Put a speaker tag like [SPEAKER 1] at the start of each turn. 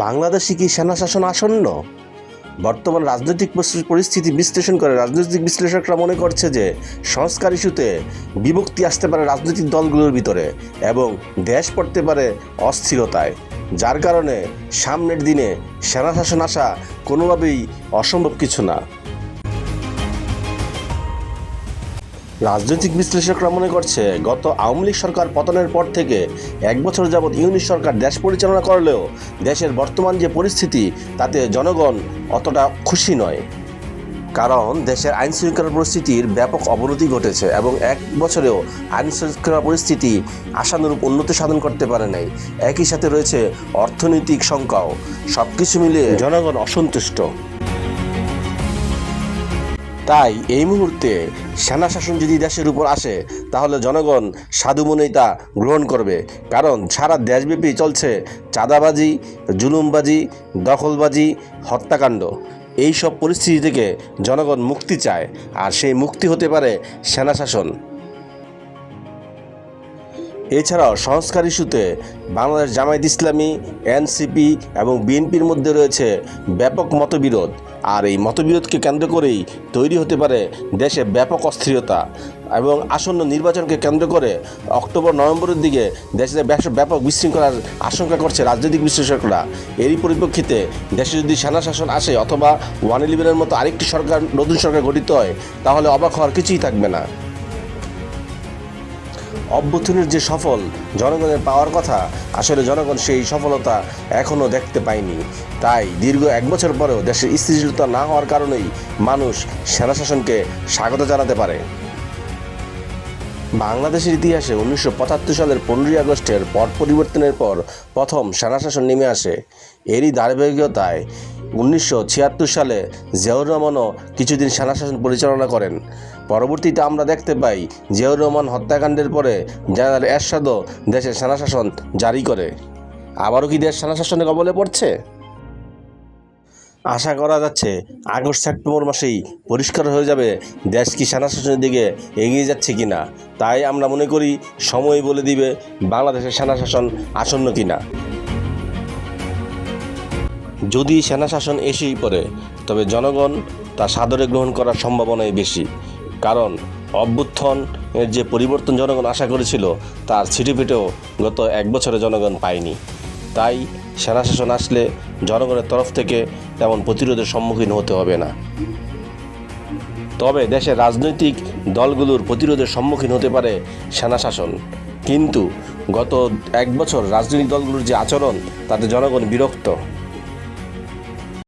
[SPEAKER 1] বাংলাদেশে কি সেনা শাসন আসন্ন? বর্তমান রাজনৈতিক পরিস্থিতি বিশ্লেষণ করে রাজনৈতিক বিশ্লেষকরা মনে করছে যে সংস্কার ইস্যুতে বিভক্তি আসতে পারে রাজনৈতিক দলগুলোর ভিতরে এবং দেশ পড়তে পারে অস্থিরতায়। যার কারণে সামনের দিনে সেনা শাসন আসা কোনোভাবেই অসম্ভব কিছু না। রাজনৈতিক বিশ্লেষকরা মনে করছে, গত আওয়ামী লীগ সরকার পতনের পর থেকে এক বছর যাবৎ ইউনিট সরকার দেশ পরিচালনা করলেও দেশের বর্তমান যে পরিস্থিতি, তাতে জনগণ অতটা খুশি নয়। কারণ দেশের আইন শৃঙ্খলা পরিস্থিতির ব্যাপক অবনতি ঘটেছে এবং এক বছরেও আইন শৃঙ্খলা পরিস্থিতি আশানুরূপ উন্নতি সাধন করতে পারে নাই। একই সাথে রয়েছে অর্থনৈতিক সংখ্যাও সব কিছু মিলিয়ে জনগণ অসন্তুষ্ট। তাই এই মুহূর্তে সেনা শাসন যদি দেশের উপর আসে, তাহলে জনগণ সাধু মনেই তা গ্রহণ করবে। কারণ সারা দেশব্যাপী চলছে চাঁদাবাজি, জুলুমবাজি, দখলবাজি, হত্যাকাণ্ড। এই সব পরিস্থিতি থেকে জনগণ মুক্তি চায়, আর সেই মুক্তি হতে পারে সেনা শাসন এছাড়াও সংস্কার ইস্যুতে বাংলাদেশ জামায়াত ইসলামী, এনসিপি এবং বিএনপির মধ্যে রয়েছে ব্যাপক মতবিরোধ। আর এই মতবিরোধকে কেন্দ্র করেই তৈরি হতে পারে দেশে ব্যাপক অস্থিরতা এবং আসন্ন নির্বাচনকে কেন্দ্র করে অক্টোবর, নভেম্বরের দিকে দেশে ব্যাপক বিশৃঙ্খলার আশঙ্কা করছে রাজনৈতিক বিশ্লেষকরা, এরই পরিপ্রেক্ষিতে দেশে যদি সেনা শাসন আসে অথবা ওয়ান ইলেভেনের মতো আরেকটি সরকার, নতুন সরকার গঠিত হয়, তাহলে অবাক হওয়ার কিছুই থাকবে না। অভ্যুত্থানের যে সফল জনগণের পাওয়ার কথা, আসলে জনগণ সেই সফলতা এখনও দেখতে পায়নি। তাই দীর্ঘ এক বছর পরেও দেশের স্থিতিশীলতা না হওয়ার কারণেই মানুষ সেনা শাসনকে স্বাগত জানাতে পারে। বাংলাদেশের ইতিহাসে উনিশশো পঁচাত্তর সালের পনেরোই আগস্টের পট পরিবর্তনের পর প্রথম সেনা শাসন নেমে আসে। এরই ধারাবাহিকতায় উনিশশো ছিয়াত্তর সালে জিয়াউর রহমানও কিছুদিন সেনা শাসন পরিচালনা করেন। পরবর্তীতে আমরা দেখতে পাই জিয়াউর রহমান হত্যাকাণ্ডের পরে জেনারেল এরশাদও দেশে সেনা শাসন জারি করে। আবারও কি দেশ সেনা শাসনের কবলে পড়ছে? আশা করা যাচ্ছে আগস্ট সেপ্টেম্বর মাসেই পরিষ্কার হয়ে যাবে দেশ কি সেনা শাসনের দিকে এগিয়ে যাচ্ছে কিনা। তাই আমরা মনে করি সময় বলে দিবে বাংলাদেশের সেনা শাসন আসন্ন কিনা। যদি সেনা শাসন এসেই পড়ে, তবে জনগণ তা সাদরে গ্রহণ করার সম্ভাবনাই বেশি। কারণ অভ্যুত্থান এর যে পরিবর্তন জনগণ আশা করেছিল, তার ছিটেপিটেও গত এক বছরে জনগণ পায়নি। তাই সেনা শাসন আসলে জনগণের তরফ থেকে তেমন প্রতিরোধের সম্মুখীন হতে হবে না। তবে দেশের রাজনৈতিক দলগুলোর প্রতিরোধের সম্মুখীন হতে পারে সেনা শাসন কিন্তু গত এক বছর রাজনৈতিক দলগুলোর যে আচরণ, তাতে জনগণ বিরক্ত।